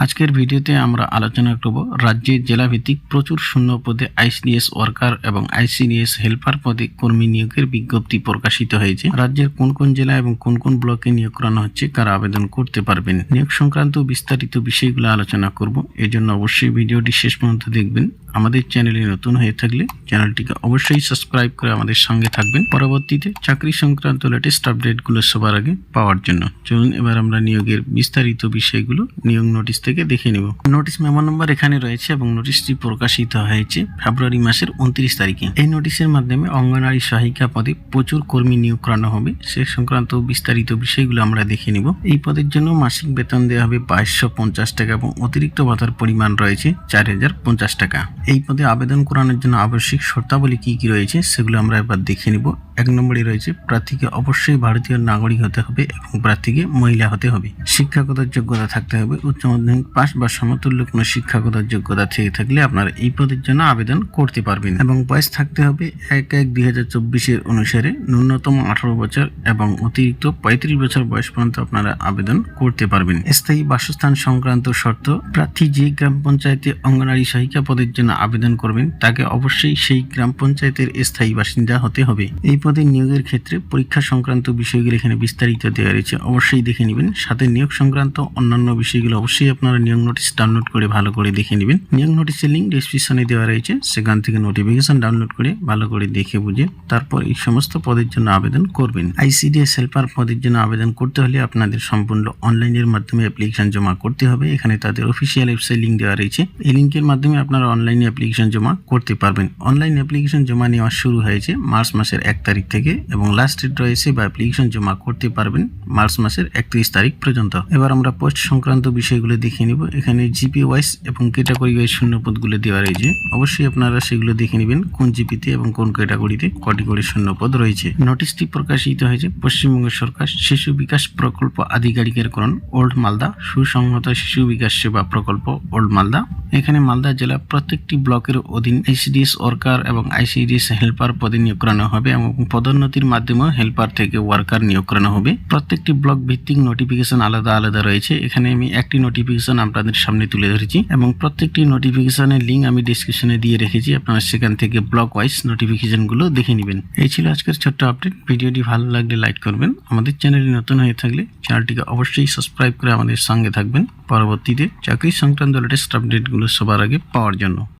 আজকের ভিডিওতে আমরা আলোচনা করব রাজ্যে জেলাভিত্তিক প্রচুর শূন্য পদে আইসিডিএস ওয়ার্কার এবং আইসিডিএস হেল্পার পদে কর্মী নিয়োগের বিজ্ঞপ্তি প্রকাশিত হয়েছে। রাজ্যের কোন কোন জেলা এবং কোন কোন ব্লকে নিয়োগ করানো হচ্ছে কারা আবেদন করতে পারবেন? নিয়োগ সংক্রান্ত বিস্তারিত বিষয়গুলো আলোচনা করব। এজন্য অবশ্যই ভিডিওটি শেষ পর্যন্ত দেখবেন। আমাদের চ্যানেলে নতুন হয়ে থাকলে চ্যানেলটিকে অবশ্যই সাবস্ক্রাইব করে আমাদের সঙ্গে থাকবেন। পরবর্তীতে চাকরি সংক্রান্ত লেটেস্ট আপডেটগুলো সবার আগে পাওয়ার জন্য। চলুন এবার আমরা নিয়োগের বিস্তারিত বিষয়গুলো, নিয়োগ নোটিশ থেকে দেখে নেব। নোটিশ মেমো নম্বর এখানে রয়েছে এবং নোটিশটি প্রকাশিত হয়েছে ফেব্রুয়ারি মাসের উনত্রিশ তারিখে। এই নোটিশের মাধ্যমে অঙ্গনারী সহায়িকা পদে প্রচুর কর্মী নিয়োগ করানো হবে। সে সংক্রান্ত বিস্তারিত বিষয়গুলো আমরা দেখে নেব। এই পদের জন্য মাসিক বেতন দেওয়া হবে বাইশশো পঞ্চাশ টাকা এবং অতিরিক্ত ভাতার পরিমাণ রয়েছে চার হাজার পঞ্চাশ টাকা। এই পদে আবেদন করানোর জন্য আবশ্যিক শর্তাবলী কী কী রয়েছে সেগুলো আমরা একবার দেখে নিব। এক নম্বরে রয়েছে, প্রার্থীকে অবশ্যই ভারতীয় নাগরিক হতে হবে এবং প্রার্থীকে মহিলা হতে হবে। শিক্ষাগত যোগ্যতা থাকতে হবে, উচ্চ মাধ্যমিক পাস বা সমতুল্য কোনো শিক্ষাগত যোগ্যতা থেকে থাকলে আপনারা এই পদের জন্য আবেদন করতে পারবেন। এবং বয়স থাকতে হবে এক এক দুই হাজার চব্বিশের অনুসারে ন্যূনতম আঠারো বছর এবং অতিরিক্ত পঁয়ত্রিশ বছর বয়স পর্যন্ত আপনারা আবেদন করতে পারবেন। স্থায়ী বাসস্থান সংক্রান্ত শর্ত, প্রার্থী যে গ্রাম পঞ্চায়েতে অঙ্গনারী সহায়িকা পদের জন্য আবেদন করবেন, তাকে অবশ্যই সেই গ্রাম পঞ্চায়েতের স্থায়ী বাসিন্দা হতে হবে। এই পদে নিয়োগের ক্ষেত্রে পরীক্ষা সংক্রান্ত বিষয়গুলো এখানে বিস্তারিত দেওয়া রয়েছে। অবশ্যই দেখে নেবেন। সাথে নিয়োগ সংক্রান্ত অন্যান্য বিষয়গুলো অবশ্যই আপনারা নিয়োগ নোটিশ ডাউনলোড করে ভালো করে দেখে নেবেন। নিয়োগ নোটিশের লিঙ্ক ডিসক্রিপশনে দেওয়া রয়েছে। সেখান থেকে নোটিফিকেশন ডাউনলোড করে ভালো করে দেখে বুঝে তারপর এই সমস্ত পদের জন্য আবেদন করবেন। আইসিডিএস হেল্পার পদের জন্য আবেদন করতে হলে আপনাদের সম্পূর্ণ অনলাইনের মাধ্যমে অ্যাপ্লিকেশন জমা করতে হবে। এখানে তাদের অফিসিয়াল ওয়েবসাইট লিঙ্ক দেওয়া রয়েছে। এই লিঙ্কের মাধ্যমে আপনারা অনলাইনে অ্যাপ্লিকেশন জমা করতে পারবেন। অনলাইন অ্যাপ্লিকেশন জমা নেওয়া শুরু হয়েছে মার্চ মাসের এক তারিখ থেকে এবং লাস্ট ডেট রয়েছে বা অ্যাপ্লিকেশন জমা করতে পারবেন মার্চ মাসের একত্রিশ তারিখ পর্যন্ত। এবার আমরা পোস্ট সংক্রান্ত বিষয়গুলো দেখে নিব। এখানে জিপি ওয়াইজ এবং ক্যাটাগরি ওয়াইজ শূন্য পদগুলো দেওয়া রয়েছে। অবশ্যই আপনারা সেগুলো দেখে নেবেন, কোন জিপিতে এবং কোন ক্যাটাগরিতে কটি করে শূন্য পদ রয়েছে। নোটিশটি প্রকাশিত হয়েছে। পশ্চিমবঙ্গ সরকার শিশু বিকাশ প্রকল্প আধিকারিকের করণ ওল্ড মালদা সুসংহত শিশু বিকাশ সেবা প্রকল্প ওল্ড মালদা এখানে মালদা জেলা প্রত্যেকটি ব্লকের অধীন আইসিডিএস ওয়ার্কার এবং আইসিডিএস হেল্পার পদে নিয়োগ করানো হবে এবং পদোন্নতির মাধ্যমে হেল্পার থেকে ওয়ার্কার নিয়োগ করানো হবে। প্রত্যেকটি ব্লক ভিত্তিক নোটিফিকেশন আলাদা আলাদা রয়েছে। এখানে আমি একটি নোটিফিকেশন আপনাদের সামনে তুলে ধরেছি এবং প্রত্যেকটি নোটিফিকেশনের লিঙ্ক আমি ডিসক্রিপশনে দিয়ে রেখেছি। আপনারা সেখান থেকে ব্লক ওয়াইজ নোটিফিকেশনগুলো দেখে নেবেন। এই ছিল আজকের ছোট্ট আপডেট ভিডিওটি ভালো লাগলে লাইক করবেন। আমাদের চ্যানেলে নতুন হয়ে থাকলে চ্যানেলটিকে অবশ্যই সাবস্ক্রাইব করে আমাদের সঙ্গে থাকবেন। পরবর্তীতে চাকরি সংক্রান্ত লেটেস্ট আপডেটগুলো সবার আগে পাওয়ার জন্য।